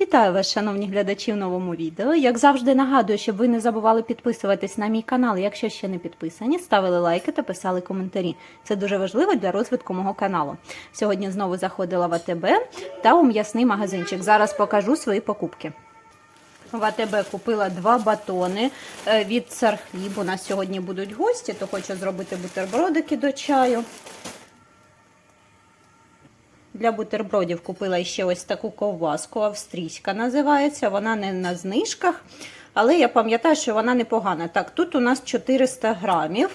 Вітаю вас, шановні глядачі, в новому відео. Як завжди, нагадую, щоб ви не забували підписуватись на мій канал, якщо ще не підписані, ставили лайки та писали коментарі. Це дуже важливо для розвитку мого каналу. Сьогодні знову заходила в АТБ та у м'ясний магазинчик. Зараз покажу свої покупки. В АТБ купила два батони е, від Цархліб. У нас сьогодні будуть гості, то хочу зробити бутербродики до чаю. Для бутербродів купила ще ось таку ковбаску, австрійська називається. Вона не на знижках, але я пам'ятаю, що вона непогана. Так, тут у нас 400 грамів.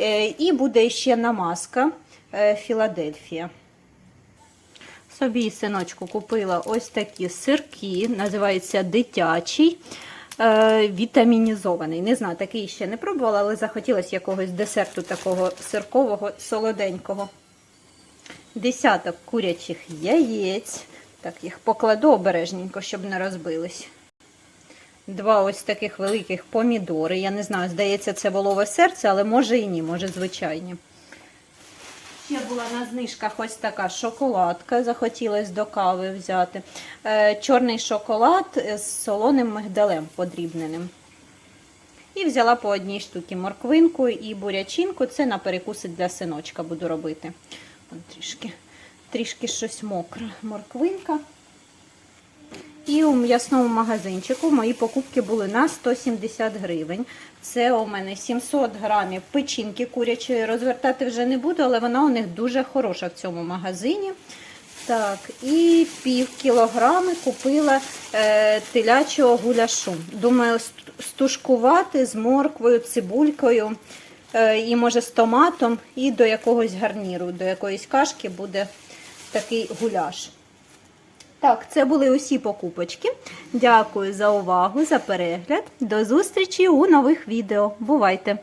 Е, І буде ще намазка е, Філадельфія. Собі синочку купила ось такі сирки, називається дитячий. е, Вітамінізований. Не знаю, такий ще не пробувала, але захотілося якогось десерту такого сиркового, солоденького десяток курячих яєць. Так, їх покладу обережненько, щоб не розбились. Два ось таких великих помідори. Я не знаю, здається, це волове серце, але може і ні, може звичайні. Ще була на знижках ось така шоколадка, захотілося до кави взяти. Е, Чорний шоколад з солоним мигдалем подрібненим. І взяла по одній штуці морквинку і бурячинку. Це на перекуси для синочка буду робити. Трішки, трішки щось мокре. Морквинка. І у м'ясному магазинчику мої покупки були на 170 гривень. Це у мене 700 грамів печінки курячої. Розвертати вже не буду, але вона у них дуже хороша в цьому магазині. Так, і пів кілограми купила е, телячого гуляшу. Думаю, стушкувати з морквою, цибулькою і може з томатом, і до якогось гарніру, до якоїсь кашки буде такий гуляш. Так, це були усі покупочки. Дякую за увагу, за перегляд. До зустрічі у нових відео. Бувайте!